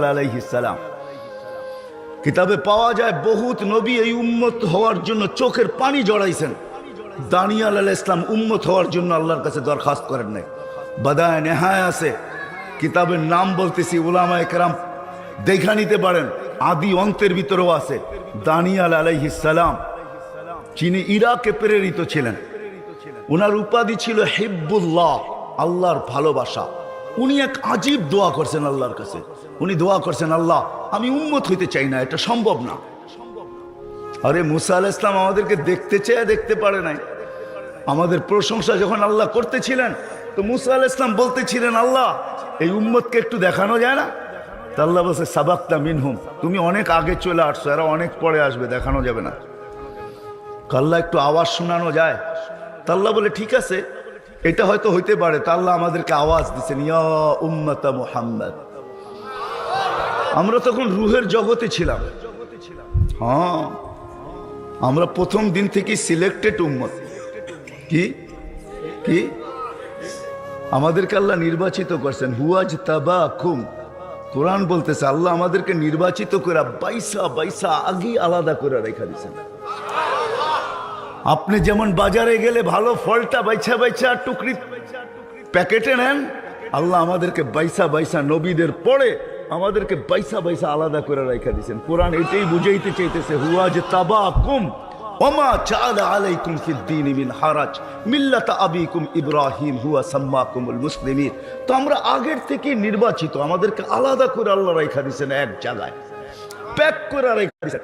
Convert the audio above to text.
আলাইহিসালাম কিতাবে পাওয়া যায় বহুত নবী এই উম্মত হওয়ার জন্য চোখের পানি জড়াইছেন। দানিয়াল আলাহ ইসলাম উম্মত হওয়ার জন্য আল্লাহর কাছে দরখাস্ত করেন নাই। বাদায় নেহায় আছে। কিতাবের নাম বলতেছি উলামা একরাম দেখা নিতে পারেন। আদি অন্তের ভিতরেও আছে। দানিয়াল আলাইহিসালাম যিনি ইরাকে প্রেরিত ছিলেন। ওনার উপাধি ছিল হিব্বুল্লাহ, আল্লাহর ভালোবাসা। উনি এক আজীব দোয়া করছেন আল্লাহর কাছে। উনি দোয়া করছেন, আল্লাহ, আমি উন্মত হইতে চাই না, এটা সম্ভব না। আরে মুসা আল ইসলাম আমাদেরকে দেখতে চেয়ে দেখতে পারে নাই। আমাদের প্রশংসা যখন আল্লাহ করতেছিলেন, তো মুসা আল ইসলাম বলতেছিলেন, আল্লাহ, এই উম্মতকে একটু দেখানো যায় না? তা আল্লাহ বলছে, সাবাক্তা মিনহুম, তুমি অনেক আগে চলে আসছো, এরা অনেক পরে আসবে, দেখানো যাবে না। কাল্লা একটু আওয়াজ শোনানো যায়। তাল্লা বলে, ঠিক আছে এটা হয়তো হইতে পারে তাল্লা আমাদেরকে আওয়াজ দিচ্ছেন ইয়া উম্মতা মুহাম্মদ। আমরা তখন রুহের জগতে ছিলাম। হ্যাঁ আমরা প্রথম দিন থেকে সিলেক্টেড উম্মত। কি? কি? আমাদেরকে আল্লাহ নির্বাচিত করছেন। হুয়াজ তাবা কুম কোরআন বলতেছে, আল্লাহ আমাদেরকে নির্বাচিত করে বাইসা বাইসা আগেই আলাদা করে রেখা দিয়েছেন। আপনি যেমন বাজারে গেলে ভালো ফলটা বাইছা বাইছা টুকরি প্যাকেটে নেন, আল্লাহ আমাদেরকে বাইসা বাইসা নবীদের পরে আমাদেরকে বাইসা বাইসা আলাদা করে রেখা দিয়েছেন। কোরআন এটাই বুঝাইতে চাইতেছে, হুয়া যে তাবা কুম ওমা চালা আলাইকুম ফিদ্দিন মিন হারাজ, মিল্লাতা আবিকুম ইব্রাহিম, হুয়া সাম্মাকুমুল মুসলিমিন। তো আমরা আগের থেকে নির্বাচিত, আমাদেরকে আলাদা করে আল্লাহ রেখা দিয়েছেন এক জায়গায়। প্যাক করে রেখা দিয়েছেন।